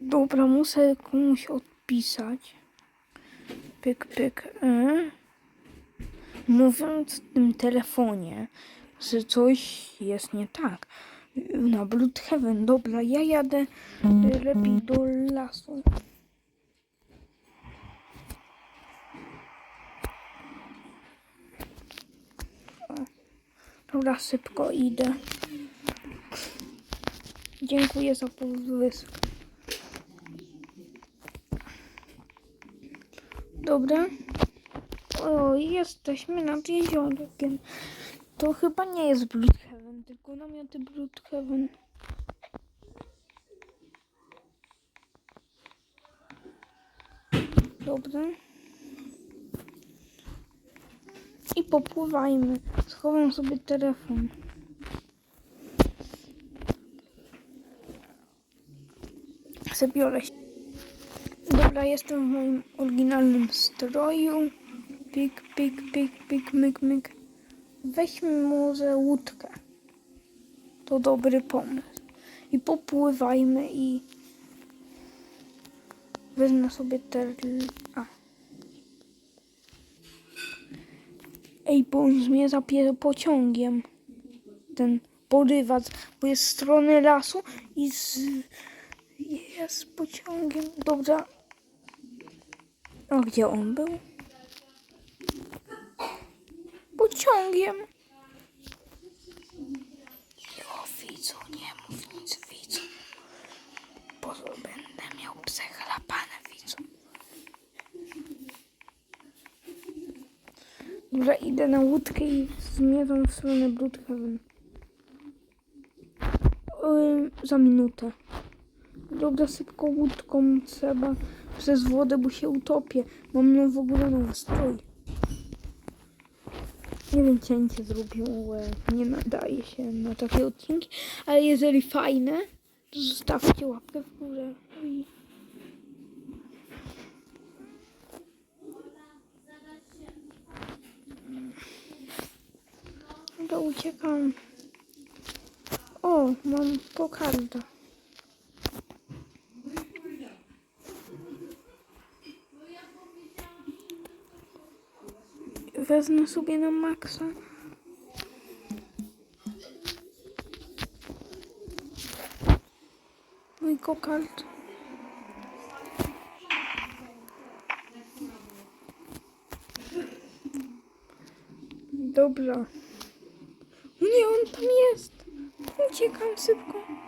Dobra, muszę komuś odpisać. Pyk, pyk. E. Mówiąc w tym telefonie, że coś jest nie tak. Na Bloodhaven. Dobra, ja jadę lepiej do lasu. Dobra, szybko idę. Dziękuję za podwysk. Dobra. O, jesteśmy nad jeziorkiem. To chyba nie jest Bloodhaven, tylko namioty Bloodhaven. Dobra. I popływajmy. Schowam sobie telefon. Zabiorę się. Dobra, jestem w moim oryginalnym stroju. Pik, pik, pik, pik, myk, myk. Weźmy może łódkę. To dobry pomysł. I popływajmy i... Wezmę sobie ter... A. Ej, bo on zmierza pociągiem. Ten porywacz, bo jest z strony lasu i z... Jest pociągiem. Dobra. A gdzie on był? Pociągiem. Jo, widzu, nie mów nic, widzu. Bo będę miał przechlapane, widzu. Dobra, idę na łódkę i zmierzam w stronę Bloodhaven. Ym, za minutę. Dobra, szybko łódką trzeba przez wodę, bo się utopię. Mam no w ogóle nowy strój. Nie wiem, cięcie zrobiłem. Nie nadaje się na takie odcinki, ale jeżeli fajne, to zostawcie łapkę w górę. Dobra, uciekam. O, mam pokardę. Wezmę sobie na maksa. Mój kokard. Dobra. O nie, on tam jest. Uciekam szybko.